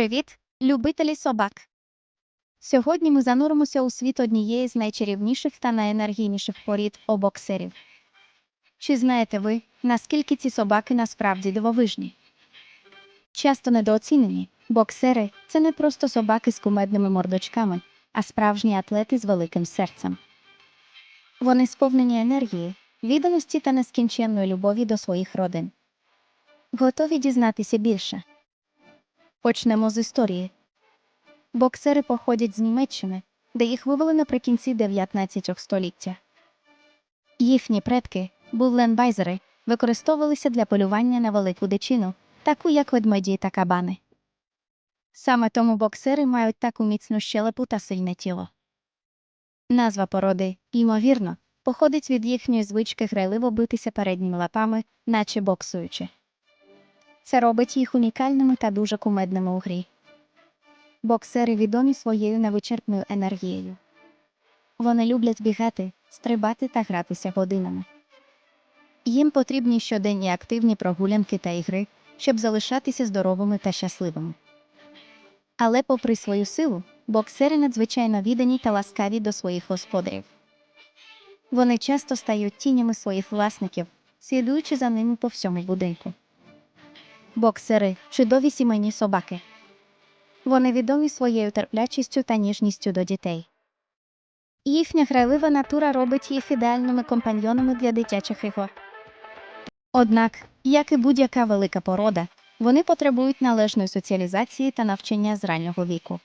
Привіт, любителі собак! Сьогодні ми зануримося у світ однієї з найчарівніших та найенергійніших порід обоксерів. Чи знаєте ви, наскільки ці собаки насправді дивовижні? Часто недооцінені, боксери це не просто собаки з кумедними мордочками, а справжні атлети з великим серцем. Вони сповнені енергії, відданості та нескінченної любові до своїх родин. Готові дізнатися більше? Почнемо з історії. Боксери походять з Німеччини, де їх вивели наприкінці 19 століття. Їхні предки, булленбайзери, використовувалися для полювання на велику дичину, таку як ведмеді та кабани. Саме тому боксери мають таку міцну щелепу та сильне тіло. Назва породи, ймовірно, походить від їхньої звички грайливо битися передніми лапами, наче боксуючи. Це робить їх унікальними та дуже кумедними у грі. Боксери відомі своєю невичерпною енергією. Вони люблять бігати, стрибати та гратися годинами. Їм потрібні щоденні активні прогулянки та ігри, щоб залишатися здоровими та щасливими. Але, попри свою силу, боксери надзвичайно віддані та ласкаві до своїх господарів. Вони часто стають тінями своїх власників, слідуючи за ними по всьому будинку. Боксери чудові сімейні собаки. Вони відомі своєю терплячістю та ніжністю до дітей. Їхня грайлива натура робить їх ідеальними компаньйонами для дитячих ігор. Однак, як і будь-яка велика порода, вони потребують належної соціалізації та навчання з раннього віку.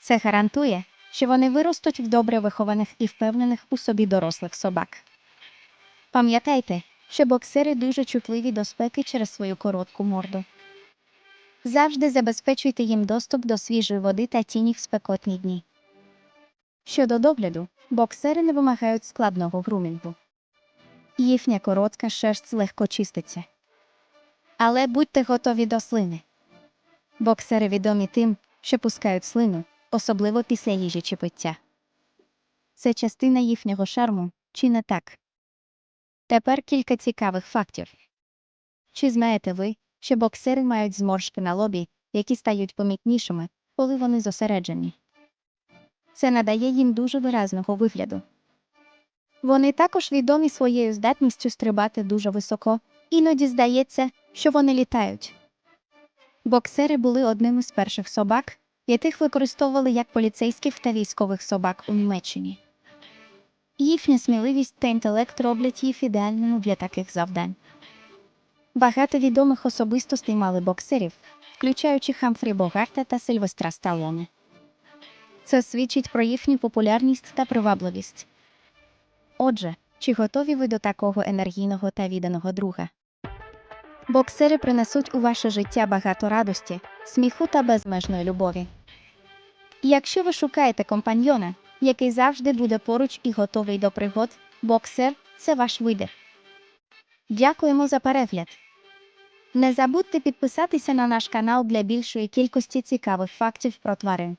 Це гарантує, що вони виростуть в добре вихованих і впевнених у собі дорослих собак. Пам'ятайте, що боксери дуже чутливі до спеки через свою коротку морду. Завжди забезпечуйте їм доступ до свіжої води та тіні в спекотні дні. Щодо догляду, боксери не вимагають складного грумінгу. Їхня коротка шерсть легко чиститься. Але будьте готові до слини. Боксери відомі тим, що пускають слину, особливо після їжі чи пиття. Це частина їхнього шарму, чи не так? Тепер кілька цікавих фактів. Чи знаєте ви, що боксери мають зморшки на лобі, які стають помітнішими, коли вони зосереджені? Це надає їм дуже виразного вигляду. Вони також відомі своєю здатністю стрибати дуже високо, іноді здається, що вони літають. Боксери були одним із перших собак, яких використовували як поліцейських та військових собак у Німеччині. Їхня сміливість та інтелект роблять їх ідеальними для таких завдань. Багато відомих особистостей мали боксерів, включаючи Хамфрі Богарта та Сильвестра Сталлоне. Це свідчить про їхню популярність та привабливість. Отже, чи готові ви до такого енергійного та відданого друга? Боксери принесуть у ваше життя багато радості, сміху та безмежної любові. Якщо ви шукаєте компаньйона, який завжди буде поруч і готовий до пригод, боксер це ваш вибір. Дякуємо за перегляд. Не забудьте підписатися на наш канал для більшої кількості цікавих фактів про тварин.